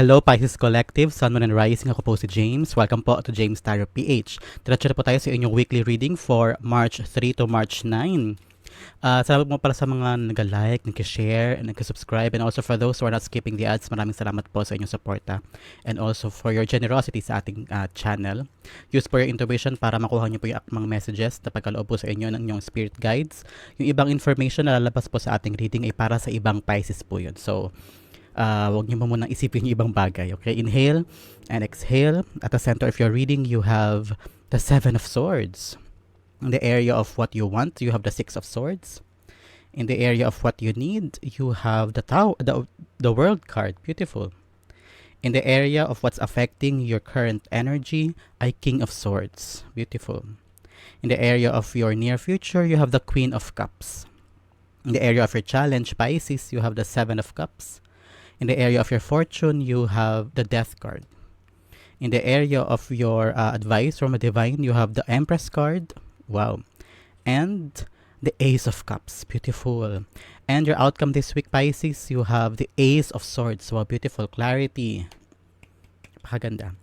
Hello Pisces Collective, Sun, Moon, and Rising. Ako po si James. Welcome po to James Tarot PH. Diretso po tayo sa inyong weekly reading for March 3 to March 9. Uh, salamat mo pala sa mga nag-like, nag-share, and nag-subscribe. And also for those who are not skipping the ads, maraming salamat po sa inyong suporta. And also for your generosity sa ating uh, channel. Use po your intuition para makuha niyo po yung mga messages na pagkaloob po sa inyo ng inyong spirit guides. Yung ibang information na lalabas po sa ating reading ay para sa ibang Pisces po yun. So, uh, huwag niyo mo munang isipin yung ibang bagay. Okay, inhale and exhale. At the center of your reading, you have the Seven of Swords. In the area of what you want, you have the Six of Swords. In the area of what you need, you have the tower, the, the World card. Beautiful. In the area of what's affecting your current energy, a King of Swords. Beautiful. In the area of your near future, you have the Queen of Cups. In the area of your challenge, Pisces, you have the Seven of Cups. In the area of your fortune, you have the Death card. In the area of your uh, advice from a divine, you have the Empress card. Wow. And the Ace of Cups. Beautiful. And your outcome this week, Pisces, you have the Ace of Swords. Wow, beautiful. Clarity. Pakaganda.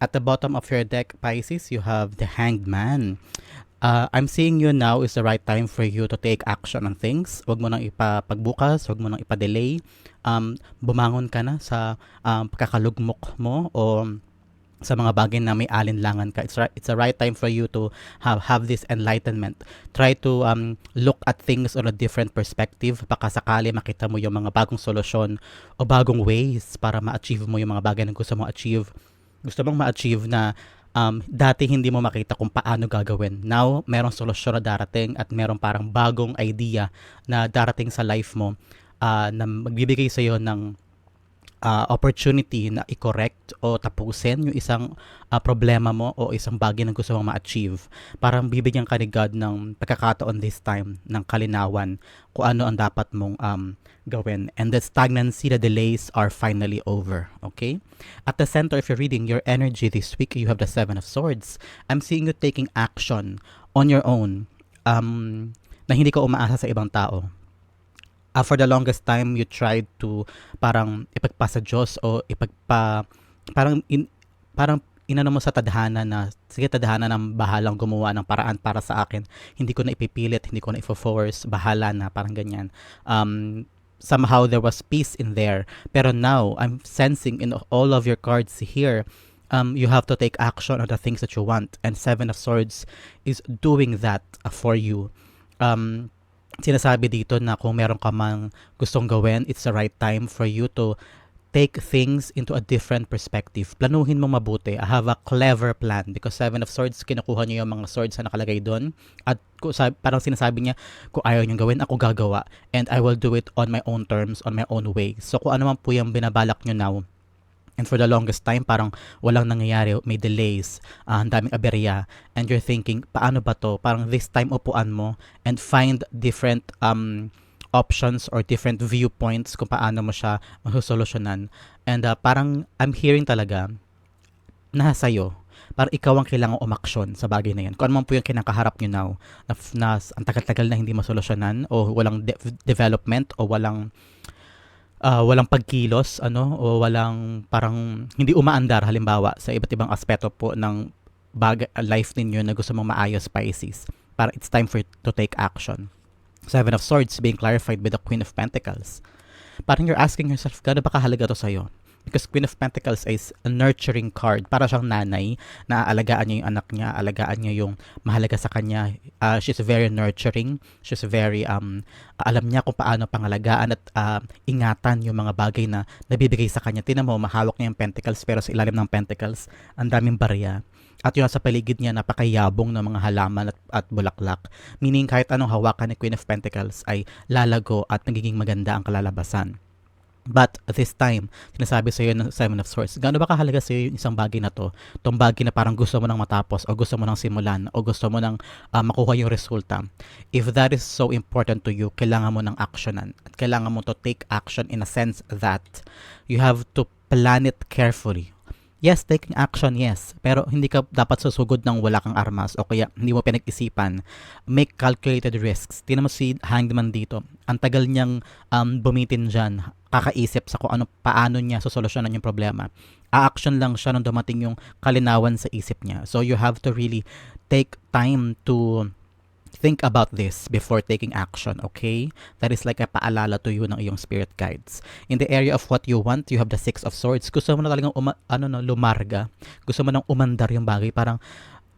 At the bottom of your deck, Pisces, you have the Hanged Man. Uh, I'm seeing you now is the right time for you to take action on things. Huwag mo nang ipapagbukas, huwag mo nang ipa-delay. Um, bumangon ka na sa um, pagkakalugmok mo o sa mga bagay na may alinlangan ka. It's, right, it's a right time for you to have, have this enlightenment. Try to um, look at things on a different perspective. Baka sakali makita mo yung mga bagong solusyon o bagong ways para ma-achieve mo yung mga bagay na gusto mong achieve. Gusto mong ma-achieve na um, dati hindi mo makita kung paano gagawin. Now, merong solusyon na darating at merong parang bagong idea na darating sa life mo uh, na magbibigay sa iyo ng uh, opportunity na i-correct o tapusin yung isang uh, problema mo o isang bagay na gusto mong ma-achieve. Parang bibigyan ka ni God ng pagkakataon this time, ng kalinawan, kung ano ang dapat mong um, gawin. And the stagnancy, the delays are finally over. Okay? At the center of your reading, your energy this week, you have the Seven of Swords. I'm seeing you taking action on your own um, na hindi ka umaasa sa ibang tao uh, for the longest time you tried to parang ipagpasa Diyos o ipagpa parang in, parang inano mo sa tadhana na sige tadhana ng bahalang gumawa ng paraan para sa akin. Hindi ko na ipipilit hindi ko na i-force bahala na parang ganyan. Um somehow there was peace in there. Pero now I'm sensing in all of your cards here um, you have to take action on the things that you want. And seven of swords is doing that uh, for you. Um sinasabi dito na kung meron ka mang gustong gawin, it's the right time for you to take things into a different perspective. Planuhin mo mabuti. I have a clever plan because Seven of Swords, kinukuha niyo yung mga swords na nakalagay doon. At parang sinasabi niya, kung ayaw niyong gawin, ako gagawa. And I will do it on my own terms, on my own way. So kung ano man po yung binabalak niyo now, And for the longest time, parang walang nangyayari, may delays, uh, ang daming aberya, and you're thinking, paano ba to? Parang this time upuan mo and find different um, options or different viewpoints kung paano mo siya masosolusyonan. And uh, parang I'm hearing talaga, nasa iyo, para ikaw ang kailangang umaksyon sa bagay na yan. Kung ano man po yung kinakaharap nyo now, na, na ang tagal-tagal na hindi masolusyonan, o walang de- development, o walang uh, walang pagkilos ano o walang parang hindi umaandar halimbawa sa iba't ibang aspeto po ng bag life ninyo na gusto mong maayos Pisces para it's time for to take action. Seven of Swords being clarified by the Queen of Pentacles. Parang you're asking yourself, gano'n ba kahalaga to sa'yo? Because Queen of Pentacles is a nurturing card. Para siyang nanay na alagaan niya yung anak niya, alagaan niya yung mahalaga sa kanya. Uh, she's very nurturing. She's very, um, alam niya kung paano pangalagaan at uh, ingatan yung mga bagay na nabibigay sa kanya. Tinan mo, mahawak niya yung Pentacles pero sa ilalim ng Pentacles, ang daming barya. At yung sa paligid niya, napakayabong ng mga halaman at, at bulaklak. Meaning kahit anong hawakan ni Queen of Pentacles ay lalago at nagiging maganda ang kalalabasan. But this time, sinasabi sa iyo ng Seven of Swords, gaano ba kahalaga sa iyo yung isang bagay na to? Itong bagay na parang gusto mo nang matapos o gusto mo nang simulan o gusto mo nang uh, makuha yung resulta. If that is so important to you, kailangan mo nang actionan. At kailangan mo to take action in a sense that you have to plan it carefully. Yes, taking action, yes. Pero hindi ka dapat susugod ng wala kang armas o kaya hindi mo pinag-isipan. Make calculated risks. Tingnan mo si Hangman dito. Ang tagal niyang um, bumitin dyan, kakaisip sa kung ano, paano niya sosolusyonan yung problema. A-action lang siya nung dumating yung kalinawan sa isip niya. So you have to really take time to think about this before taking action, okay? That is like a paalala to you ng iyong spirit guides. In the area of what you want, you have the Six of Swords. Gusto mo na talagang uma, ano no, lumarga. Gusto mo nang umandar yung bagay. Parang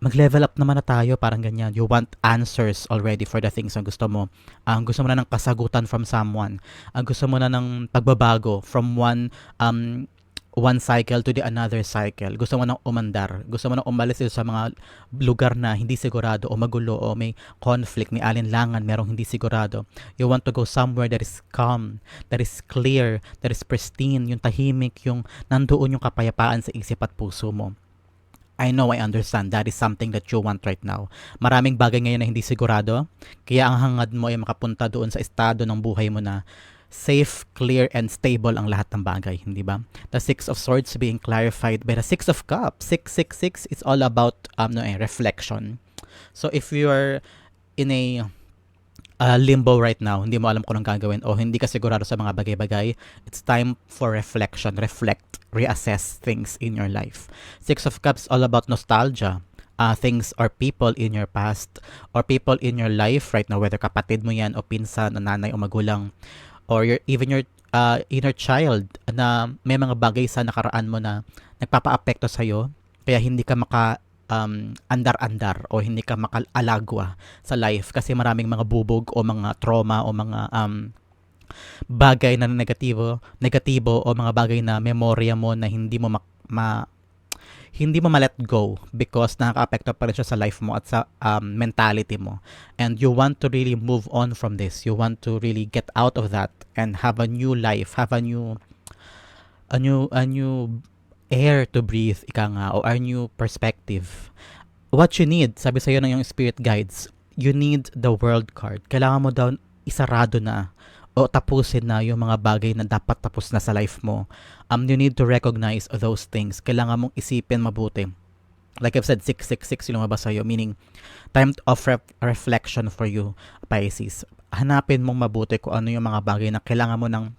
mag-level up naman na tayo, parang ganyan. You want answers already for the things na gusto mo. Ang gusto mo na ng kasagutan from someone. Ang gusto mo na ng pagbabago from one um, one cycle to the another cycle. Gusto mo nang umandar. Gusto mo nang umalis sa mga lugar na hindi sigurado o magulo o may conflict, may alinlangan, merong hindi sigurado. You want to go somewhere that is calm, that is clear, that is pristine, yung tahimik, yung nandoon yung kapayapaan sa isip at puso mo. I know, I understand. That is something that you want right now. Maraming bagay ngayon na hindi sigurado. Kaya ang hangad mo ay makapunta doon sa estado ng buhay mo na safe, clear, and stable ang lahat ng bagay, hindi ba? The Six of Swords being clarified by the Six of Cups. 666 is all about um, no, eh, reflection. So if you're in a uh, limbo right now, hindi mo alam kung anong gagawin o hindi ka sigurado sa mga bagay-bagay, it's time for reflection, reflect, reassess things in your life. Six of Cups all about nostalgia. Uh, things or people in your past or people in your life right now, whether kapatid mo yan o pinsan o nanay o magulang or your, even your uh, inner child na may mga bagay sa nakaraan mo na nagpapa-apekto sa'yo kaya hindi ka maka um, andar-andar o hindi ka makalagwa sa life kasi maraming mga bubog o mga trauma o mga um, bagay na negatibo, negatibo o mga bagay na memorya mo na hindi mo ma, ma hindi mo ma-let go because nakaka-apekto pa rin siya sa life mo at sa um, mentality mo. And you want to really move on from this. You want to really get out of that and have a new life, have a new a new a new air to breathe, ika nga, or a new perspective. What you need, sabi sa'yo ng yung spirit guides, you need the world card. Kailangan mo daw isarado na o tapusin na yung mga bagay na dapat tapos na sa life mo. Um, you need to recognize those things. Kailangan mong isipin mabuti. Like I've said, 666 yung lumabas sa'yo, meaning time of ref- reflection for you, Pisces. Hanapin mong mabuti kung ano yung mga bagay na kailangan mo nang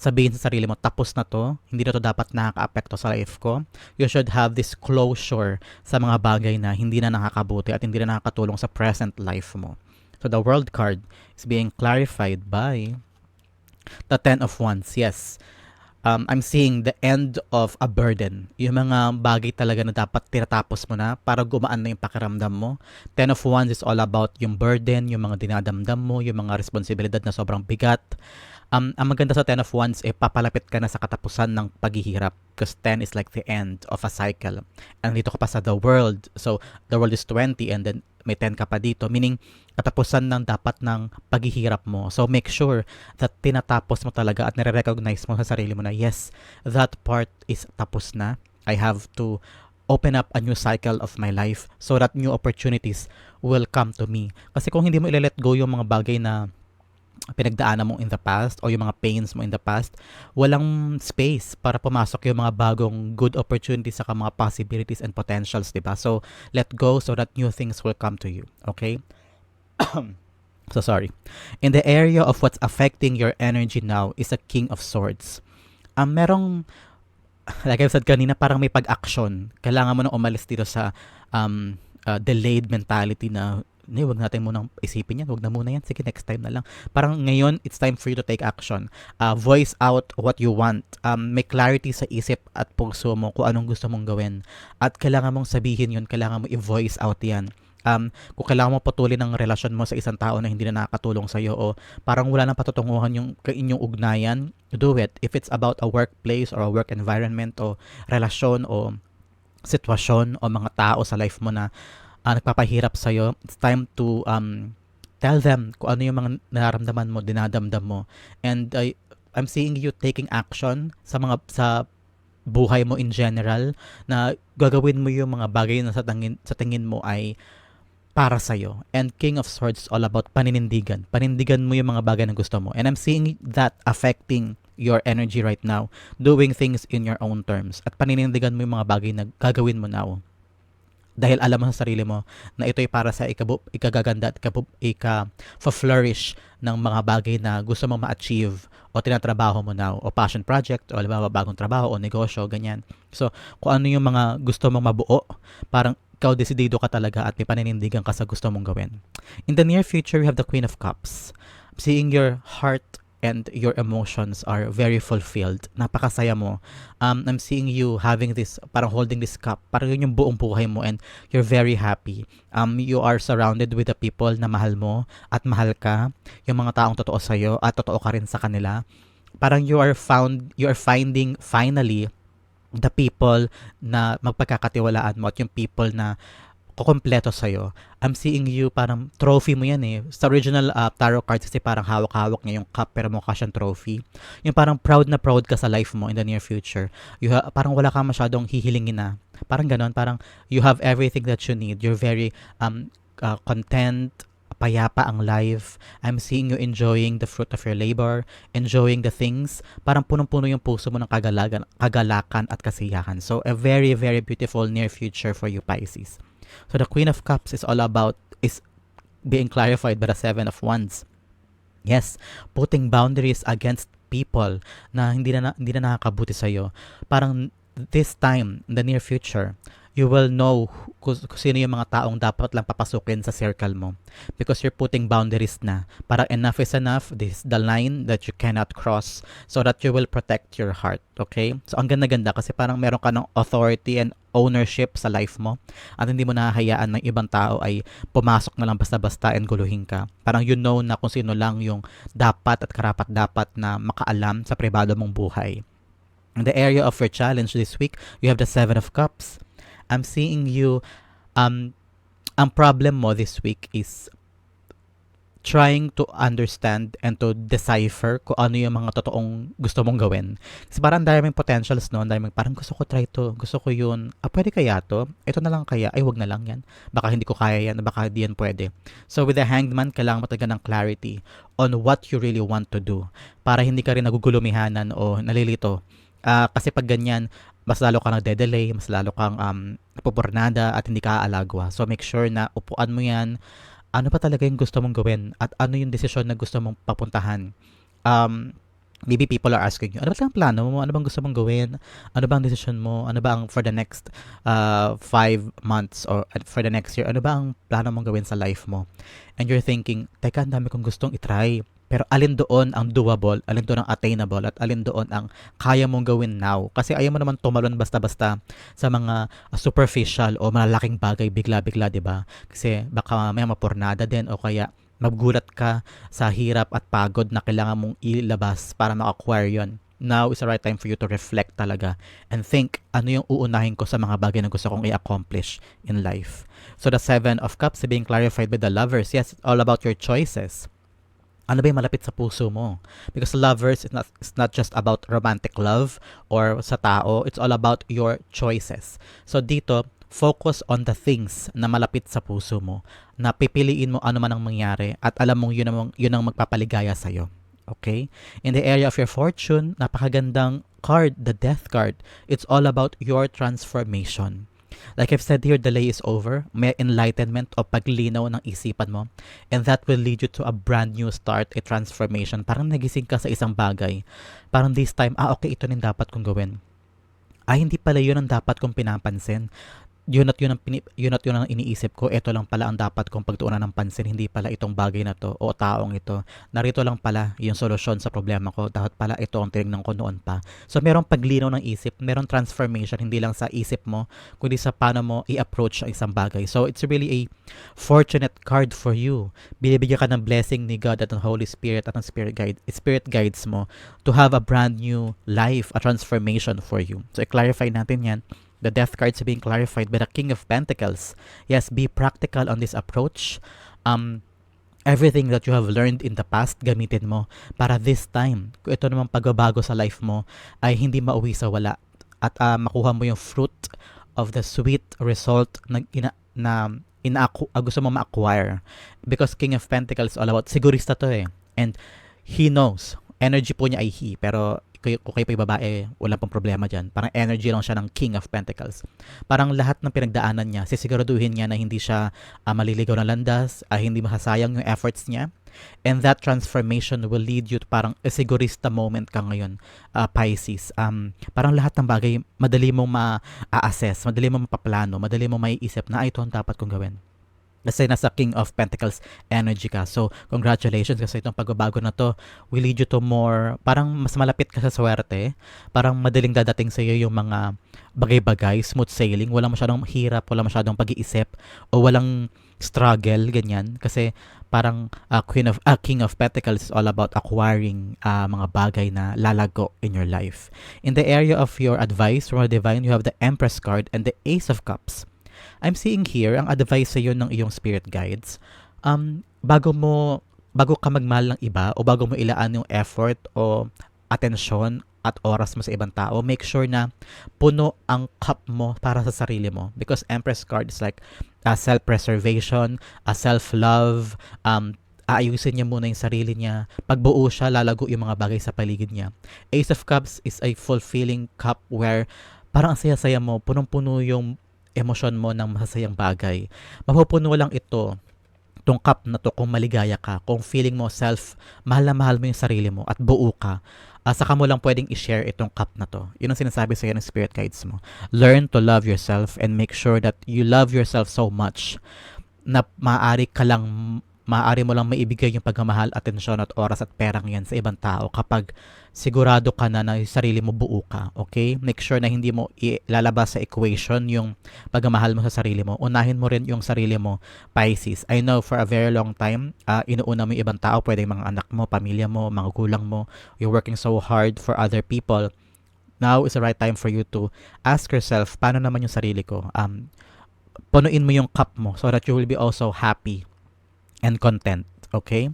sabihin sa sarili mo, tapos na to, hindi na to dapat nakaka-apekto sa life ko. You should have this closure sa mga bagay na hindi na nakakabuti at hindi na nakakatulong sa present life mo. So the world card is being clarified by the Ten of Wands. Yes. Um, I'm seeing the end of a burden. Yung mga bagay talaga na dapat tinatapos mo na para gumaan na yung pakiramdam mo. Ten of Wands is all about yung burden, yung mga dinadamdam mo, yung mga responsibilidad na sobrang bigat. Um, ang maganda sa Ten of Wands, eh, papalapit ka na sa katapusan ng paghihirap because 10 is like the end of a cycle. And dito ka pa sa the world. So, the world is 20 and then may 10 ka pa dito. Meaning, katapusan ng dapat ng paghihirap mo. So, make sure that tinatapos mo talaga at nare-recognize mo sa sarili mo na, yes, that part is tapos na. I have to open up a new cycle of my life so that new opportunities will come to me. Kasi kung hindi mo ile-let go yung mga bagay na pinagdaanan mo in the past o yung mga pains mo in the past, walang space para pumasok yung mga bagong good opportunities sa mga possibilities and potentials, di ba? So, let go so that new things will come to you. Okay? so, sorry. In the area of what's affecting your energy now is a King of Swords. Um, merong, like I've said kanina, parang may pag-action. Kailangan mo na umalis dito sa um, uh, delayed mentality na hindi, wag natin munang isipin yan. Wag na muna yan. Sige, next time na lang. Parang ngayon, it's time for you to take action. Uh, voice out what you want. Um, may clarity sa isip at puso mo kung anong gusto mong gawin. At kailangan mong sabihin yun. Kailangan mo i-voice out yan. Um, kung kailangan mo patuloy ng relasyon mo sa isang tao na hindi na nakakatulong sa iyo o parang wala nang patutunguhan yung inyong ugnayan, do it. If it's about a workplace or a work environment o relasyon o sitwasyon o mga tao sa life mo na uh, nagpapahirap sa'yo, it's time to um, tell them kung ano yung mga nararamdaman mo, dinadamdam mo. And uh, I'm seeing you taking action sa mga sa buhay mo in general na gagawin mo yung mga bagay na sa tingin, sa tingin mo ay para sa'yo. And King of Swords all about paninindigan. Panindigan mo yung mga bagay na gusto mo. And I'm seeing that affecting your energy right now. Doing things in your own terms. At paninindigan mo yung mga bagay na gagawin mo now. Dahil alam mo sa sarili mo na ito'y para sa ikabu, ikagaganda at ikabu, ika-flourish ng mga bagay na gusto mong ma-achieve o tinatrabaho mo now o passion project o alam bagong trabaho o negosyo, ganyan. So, kung ano yung mga gusto mong mabuo, parang ikaw desidido ka talaga at may paninindigan ka sa gusto mong gawin. In the near future, you have the Queen of Cups. Seeing your heart and your emotions are very fulfilled. Napakasaya mo. Um, I'm seeing you having this, parang holding this cup. Parang yun yung buong buhay mo and you're very happy. Um, you are surrounded with the people na mahal mo at mahal ka. Yung mga taong totoo sa'yo at totoo ka rin sa kanila. Parang you are found, you are finding finally the people na magpagkakatiwalaan mo at yung people na kukompleto sa'yo. I'm seeing you parang trophy mo yan eh. Sa original uh, tarot cards kasi parang hawak-hawak niya yung cup pero mukha siyang trophy. Yung parang proud na proud ka sa life mo in the near future. You ha- parang wala ka masyadong hihilingin na. Parang ganon, parang you have everything that you need. You're very um, uh, content, payapa ang life. I'm seeing you enjoying the fruit of your labor, enjoying the things. Parang punong-puno yung puso mo ng kagalagan, kagalakan at kasiyahan. So, a very, very beautiful near future for you, Pisces. So the Queen of Cups is all about is being clarified by the Seven of Wands. Yes, putting boundaries against people na hindi na, hindi na nakakabuti sa iyo. Parang this time, in the near future, you will know kung, sino yung mga taong dapat lang papasukin sa circle mo. Because you're putting boundaries na. Parang enough is enough. This is the line that you cannot cross so that you will protect your heart. Okay? So, ang ganda-ganda kasi parang meron ka ng authority and ownership sa life mo at hindi mo nahahayaan ng ibang tao ay pumasok na lang basta-basta and guluhin ka. Parang you know na kung sino lang yung dapat at karapat dapat na makaalam sa pribado mong buhay. In the area of your challenge this week, you have the Seven of Cups. I'm seeing you, um, ang problem mo this week is trying to understand and to decipher kung ano yung mga totoong gusto mong gawin. Kasi parang daming potentials no, daming parang gusto ko try to, gusto ko yun, ah pwede kaya to? Ito na lang kaya, ay wag na lang yan. Baka hindi ko kaya yan, baka hindi yan pwede. So with the hanged man, kailangan mo talaga ng clarity on what you really want to do para hindi ka rin nagugulumihanan o nalilito. Uh, kasi pag ganyan, mas lalo ka nagde-delay, mas lalo kang um, at hindi ka aalagwa. So make sure na upuan mo yan, ano pa talaga yung gusto mong gawin at ano yung desisyon na gusto mong papuntahan. Um, maybe people are asking you, ano ba ang plano mo? Ano bang gusto mong gawin? Ano bang decision mo? Ano ba ang for the next uh, five months or uh, for the next year? Ano ba ang plano mong gawin sa life mo? And you're thinking, teka, ang dami kong gustong itry. Pero alin doon ang doable, alin doon ang attainable, at alin doon ang kaya mong gawin now. Kasi ayaw mo naman tumalon basta-basta sa mga superficial o malalaking bagay bigla-bigla, di ba? Kasi baka may mapurnada din o kaya magulat ka sa hirap at pagod na kailangan mong ilabas para ma-acquire yon now is the right time for you to reflect talaga and think ano yung uunahin ko sa mga bagay na gusto kong i-accomplish in life. So the Seven of Cups being clarified by the lovers. Yes, it's all about your choices ano ba yung malapit sa puso mo? Because lovers is not, it's not just about romantic love or sa tao. It's all about your choices. So dito, focus on the things na malapit sa puso mo. Na pipiliin mo ano man ang mangyari at alam mong yun ang, yun ang magpapaligaya sa'yo. Okay? In the area of your fortune, napakagandang card, the death card. It's all about your transformation. Like I've said here, delay is over. May enlightenment o paglinaw ng isipan mo. And that will lead you to a brand new start, a transformation. Parang nagising ka sa isang bagay. Parang this time, ah okay, ito rin dapat kong gawin. Ay, hindi pala yun ang dapat kong pinapansin yun at yun ang, pinip, yun at yun ang iniisip ko, ito lang pala ang dapat kong pagtuunan ng pansin, hindi pala itong bagay na to o taong ito. Narito lang pala yung solusyon sa problema ko, dapat pala ito ang tinignan ko noon pa. So merong paglinaw ng isip, merong transformation, hindi lang sa isip mo, kundi sa paano mo i-approach ang isang bagay. So it's really a fortunate card for you. Binibigyan ka ng blessing ni God at ng Holy Spirit at ng Spirit Guide, Spirit Guides mo to have a brand new life, a transformation for you. So i-clarify natin yan The death cards are being clarified by the King of Pentacles. Yes, be practical on this approach. Um, everything that you have learned in the past, gamitin mo para this time, kung ito namang pagbabago sa life mo, ay hindi mauwi sa wala at uh, makuha mo yung fruit of the sweet result na, ina, na in uh, gusto mo ma-acquire. Because King of Pentacles all about, sigurista to eh. And he knows, energy po niya ay he, pero kung kung kayo pa yung babae, wala pong problema dyan. Parang energy lang siya ng King of Pentacles. Parang lahat ng pinagdaanan niya, sisiguraduhin niya na hindi siya uh, maliligaw ng landas, uh, hindi masasayang yung efforts niya. And that transformation will lead you to parang sigurista moment ka ngayon, uh, Pisces. Um, parang lahat ng bagay, madali mong ma-assess, madali mong mapaplano, madali mong maiisip na, ito ang dapat kong gawin kasi nasa King of Pentacles energy ka. So, congratulations kasi itong pagbabago na to will lead you to more, parang mas malapit ka sa swerte. Parang madaling dadating sa iyo yung mga bagay-bagay, smooth sailing, wala masyadong hirap, wala masyadong pag-iisip, o walang struggle, ganyan. Kasi parang uh, Queen of, uh, King of Pentacles is all about acquiring uh, mga bagay na lalago in your life. In the area of your advice from the divine, you have the Empress card and the Ace of Cups. I'm seeing here, ang advice sa iyo ng iyong spirit guides, um, bago mo, bago ka magmahal ng iba o bago mo ilaan yung effort o atensyon at oras mo sa ibang tao, make sure na puno ang cup mo para sa sarili mo. Because Empress card is like uh, self-preservation, a self-love, um, aayusin niya muna yung sarili niya. Pagbuo siya, lalago yung mga bagay sa paligid niya. Ace of Cups is a fulfilling cup where parang ang saya-saya mo, punong-puno yung emosyon mo ng masasayang bagay. Mapupuno lang ito tong cup na to kung maligaya ka, kung feeling mo self, mahal na mahal mo yung sarili mo at buo ka, uh, saka mo lang pwedeng i-share itong cup na to. Yun ang sinasabi sa ng spirit guides mo. Learn to love yourself and make sure that you love yourself so much na maaari ka lang maaari mo lang maibigay yung pagmamahal, atensyon at oras at perang yan sa ibang tao kapag sigurado ka na na sarili mo buo ka, okay? Make sure na hindi mo ilalabas sa equation yung pagmamahal mo sa sarili mo. Unahin mo rin yung sarili mo, Pisces. I know for a very long time, uh, inuuna mo yung ibang tao, pwedeng mga anak mo, pamilya mo, mga gulang mo. You're working so hard for other people. Now is the right time for you to ask yourself, paano naman yung sarili ko? Um, punuin mo yung cup mo so that you will be also happy and content. Okay?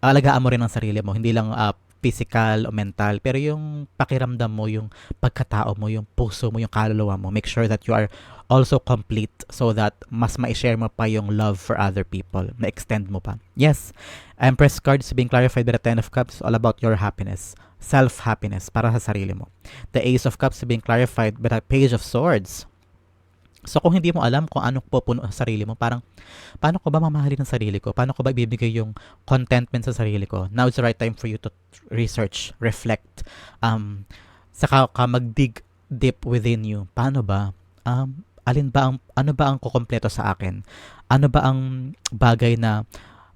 Alagaan mo rin ang sarili mo. Hindi lang uh, physical o mental, pero yung pakiramdam mo, yung pagkatao mo, yung puso mo, yung kaluluwa mo. Make sure that you are also complete so that mas ma-share mo pa yung love for other people. Na-extend mo pa. Yes, Empress card is being clarified by the Ten of Cups all about your happiness. Self-happiness para sa sarili mo. The Ace of Cups being clarified by the Page of Swords So kung hindi mo alam kung anong pupuno sa sarili mo, parang paano ko ba mamahalin ang sarili ko? Paano ko ba ibibigay yung contentment sa sarili ko? Now is the right time for you to research, reflect, um, saka ka mag-dig deep within you. Paano ba? Um, alin ba ang, ano ba ang kukompleto sa akin? Ano ba ang bagay na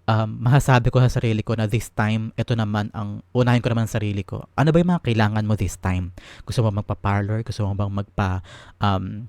um, masasabi ko sa sarili ko na this time, ito naman ang, unahin ko naman sa sarili ko. Ano ba yung mga kailangan mo this time? Gusto mo magpa-parlor? Gusto mo bang magpa, um,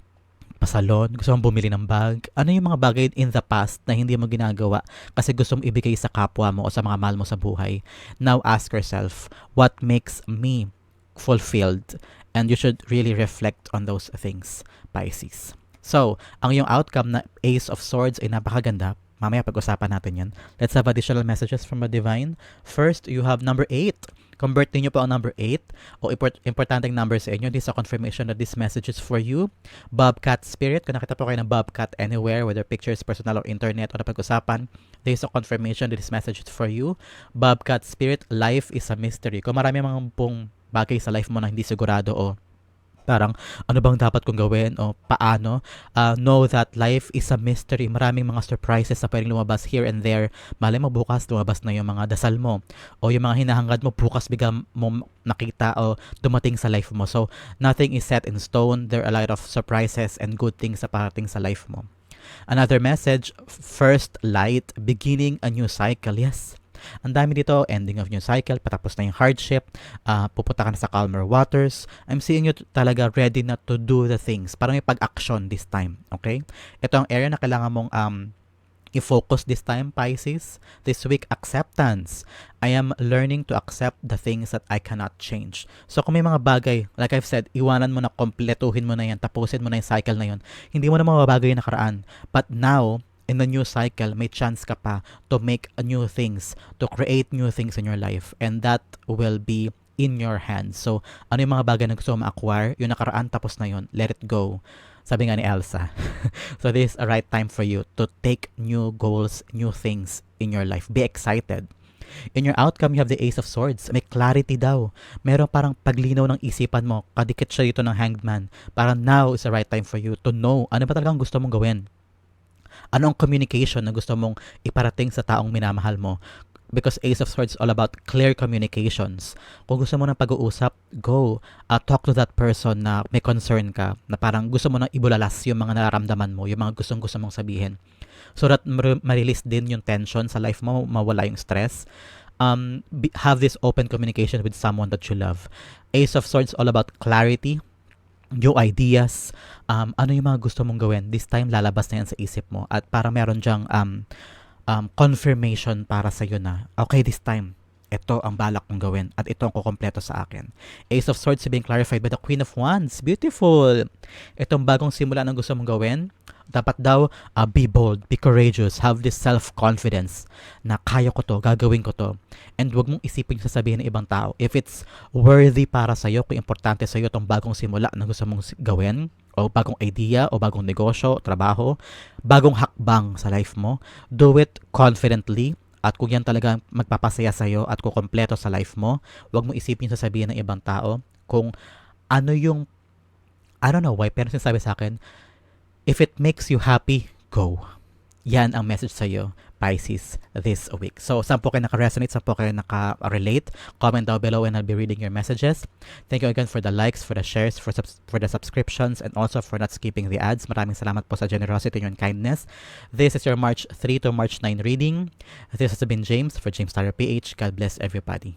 pasalon, gusto mong bumili ng bag, ano yung mga bagay in the past na hindi mo ginagawa kasi gusto mong ibigay sa kapwa mo o sa mga mahal mo sa buhay. Now ask yourself, what makes me fulfilled? And you should really reflect on those things, Pisces. So, ang yung outcome na Ace of Swords ay napakaganda. Mamaya pag-usapan natin yan. Let's have additional messages from the Divine. First, you have number 8 Convert niyo po ang number 8 o import, importanteng number sa inyo. This is a confirmation that this message is for you. Bobcat Spirit, kung nakita po kayo ng Bobcat anywhere, whether pictures, personal, or internet, o napag-usapan, this is a confirmation that this message is for you. Bobcat Spirit, life is a mystery. Kung marami mga pong bagay sa life mo na hindi sigurado o Parang ano bang dapat kong gawin o paano? Uh, know that life is a mystery. Maraming mga surprises na pwedeng lumabas here and there. Malay mo bukas lumabas na yung mga dasal mo o yung mga hinahangad mo bukas bigla mo nakita o dumating sa life mo. So nothing is set in stone. There are a lot of surprises and good things sa parating sa life mo. Another message, first light, beginning a new cycle. Yes, ang dami dito, ending of new cycle, patapos na yung hardship, uh, pupunta ka na sa calmer waters. I'm seeing you talaga ready na to do the things. Parang may pag-action this time. Okay? Ito ang area na kailangan mong um, i-focus this time, Pisces. This week, acceptance. I am learning to accept the things that I cannot change. So, kung may mga bagay, like I've said, iwanan mo na, kompletuhin mo na yan, tapusin mo na yung cycle na yun. Hindi mo na mababagay yung nakaraan. But now, in the new cycle, may chance ka pa to make new things, to create new things in your life. And that will be in your hands. So, ano yung mga bagay na gusto mo ma-acquire? Yung nakaraan, tapos na yun. Let it go. Sabi nga ni Elsa. so, this is a right time for you to take new goals, new things in your life. Be excited. In your outcome, you have the Ace of Swords. May clarity daw. Meron parang paglinaw ng isipan mo. Kadikit siya dito ng hangman. Parang now is the right time for you to know ano ba talagang gusto mong gawin. Ano ang communication na gusto mong iparating sa taong minamahal mo. Because Ace of Swords is all about clear communications. Kung gusto mo ng pag-uusap, go. Uh, talk to that person na may concern ka. Na parang gusto mo nang ibulalas yung mga nararamdaman mo, yung mga gustong gusto mong sabihin so that mar- ma-release din yung tension sa life mo, mawala yung stress. Um, be, have this open communication with someone that you love. Ace of Swords all about clarity, new ideas, um, ano yung mga gusto mong gawin. This time, lalabas na yan sa isip mo. At para meron dyang um, um, confirmation para sa iyo na, okay, this time, ito ang balak kong gawin at ito ang kukompleto sa akin. Ace of Swords being clarified by the Queen of Wands. Beautiful! Itong bagong simula ng gusto mong gawin, dapat daw uh, be bold, be courageous, have this self-confidence na kaya ko to, gagawin ko to. And wag mong isipin yung sasabihin ng ibang tao. If it's worthy para sa'yo, kung importante sa'yo itong bagong simula na gusto mong gawin, o bagong idea, o bagong negosyo, trabaho, bagong hakbang sa life mo, do it confidently, at kung yan talaga magpapasaya sa'yo at kukompleto sa life mo, wag mo isipin sasabihin ng ibang tao kung ano yung I don't know why, pero sinasabi sa akin, If it makes you happy, go. Yan ang message sa'yo, Pisces, this week. So, saan po kayo naka-resonate, saan po kayo naka-relate? Comment down below and I'll be reading your messages. Thank you again for the likes, for the shares, for, subs- for the subscriptions, and also for not skipping the ads. Maraming salamat po sa generosity and kindness. This is your March 3 to March 9 reading. This has been James for James Tyler PH. God bless everybody.